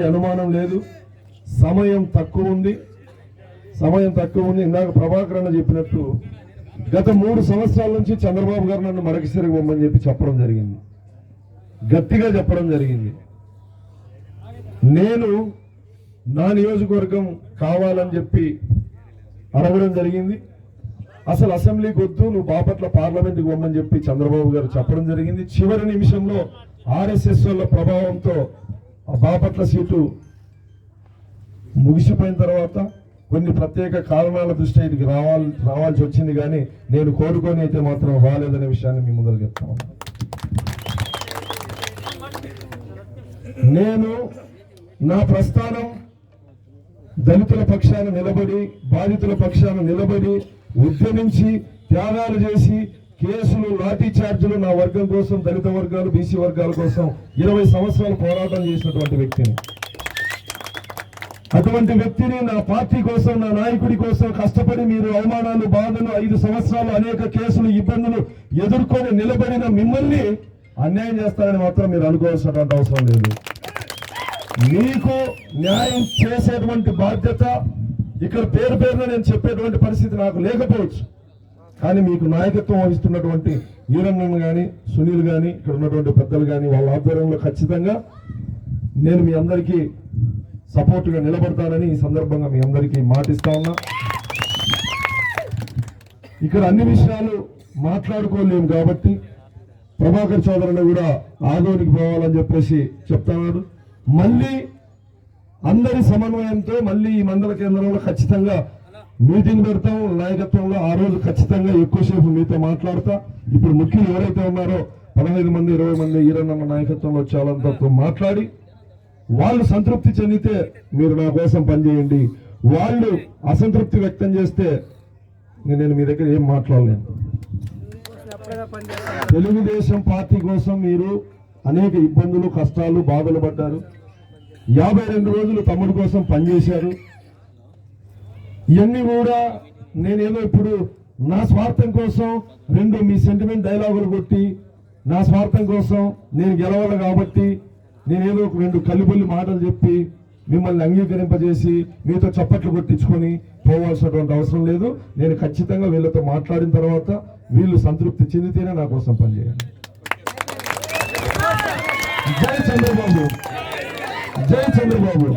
ఎట్టి అనుమానం లేదు. సమయం తక్కువ ఉంది. సమయం తక్కువ ఉంది. ఇందాక ప్రభాకర్ అన్న చెప్పినట్టు గత మూడు సంవత్సరాల నుంచి చంద్రబాబు గారు నన్ను మరకసిరికి పొమ్మని చెప్పి చెప్పడం జరిగింది. గట్టిగా చెప్పడం జరిగింది. నేను నా నియోజకవర్గం కావాలని చెప్పి అడగడం జరిగింది. అసలు అసెంబ్లీకి వద్దు నువ్వు బాపట్ల పార్లమెంట్కి పొమ్మని చెప్పి చంద్రబాబు గారు చెప్పడం జరిగింది. చివరి నిమిషంలో ఆర్ఎస్ఎస్ వాళ్ళ ప్రభావంతో ఆ బాపట్ల సీటు ముగిసిపోయిన తర్వాత కొన్ని ప్రత్యేక కారణాల దృష్ట్యా ఇది రావాలి రావాల్సి వచ్చింది కానీ నేను కోరుకొని అయితే మాత్రం రాలేదనే విషయాన్ని మీ ముందర చెప్తా నేను నా ప్రస్థానం దళితుల పక్షాన నిలబడి బాధితుల పక్షాన నిలబడి ఉద్యమించి త్యాగాలు చేసి కేసులు లాఠీ ఛార్జీలు నా వర్గం కోసం దళిత వర్గాలు బీసీ వర్గాల కోసం ఇరవై సంవత్సరాలు పోరాటం చేసినటువంటి వ్యక్తిని. అటువంటి వ్యక్తిని నా పార్టీ కోసం నా నాయకుడి కోసం కష్టపడి మీరు అవమానాలు బాధలు ఐదు సంవత్సరాలు అనేక కేసులు ఇబ్బందులు ఎదుర్కొని నిలబడిన మిమ్మల్ని అన్యాయం చేస్తారని మాత్రం మీరు అనుకోవాల్సినటువంటి అవసరం లేదు. మీకు న్యాయం చేసేటువంటి బాధ్యత ఇక్కడ పేరు పేరున నేను చెప్పేటువంటి పరిస్థితి నాకు లేకపోవచ్చు. కానీ మీకు నాయకత్వం వహిస్తున్నటువంటి ఈరన్నన్ కానీ సునీల్ కానీ ఇక్కడ ఉన్నటువంటి పెద్దలు కానీ వాళ్ళ ఆధ్వర్యంలో ఖచ్చితంగా నేను మీ అందరికీ సపోర్ట్గా నిలబడతానని ఈ సందర్భంగా మీ అందరికీ మాటిస్తా ఉన్నా. ఇక్కడ అన్ని విషయాలు మాట్లాడుకోలేము కాబట్టి ప్రభాకర్ చౌదరిని కూడా ఆదోనికి పోవాలని చెప్పేసి చెప్తున్నాడు. మళ్ళీ అందరి సమన్వయంతో మళ్ళీ ఈ మండల కేంద్రంలో ఖచ్చితంగా మీటింగ్ పెడతాం నాయకత్వంలో ఆ రోజు ఖచ్చితంగా ఎక్కువసేపు మీతో మాట్లాడతా. ఇప్పుడు ముఖ్యులు ఎవరైతే ఉన్నారో పదహైదు మంది ఇరవై మంది ఈరన్నమ్మ నాయకత్వంలో చాలంతతో మాట్లాడి వాళ్ళు సంతృప్తి చెందితే మీరు నా కోసం పనిచేయండి. వాళ్ళు అసంతృప్తి వ్యక్తం చేస్తే నేను మీ దగ్గర ఏం మాట్లాడలేను. తెలుగుదేశం పార్టీ కోసం మీరు అనేక ఇబ్బందులు కష్టాలు బాధలు పడ్డారు. యాభై రెండు రోజులు తమ్ముడు కోసం పనిచేశారు. ఇవన్నీ కూడా నేనేదో ఇప్పుడు నా స్వార్థం కోసం రెండు మీ సెంటిమెంట్ డైలాగులు కొట్టి నా స్వార్థం కోసం నేను గెలవాలి కాబట్టి నేనేదో ఒక రెండు కలిబుల్లి మాటలు చెప్పి మిమ్మల్ని అంగీకరింపజేసి మీతో చప్పట్లు కొట్టించుకొని పోవాల్సినటువంటి అవసరం లేదు. నేను ఖచ్చితంగా వీళ్ళతో మాట్లాడిన తర్వాత వీళ్ళు సంతృప్తి చెందితేనే నా కోసం పనిచేయండి. జై చంద్రబాబు. జై చంద్రబాబు.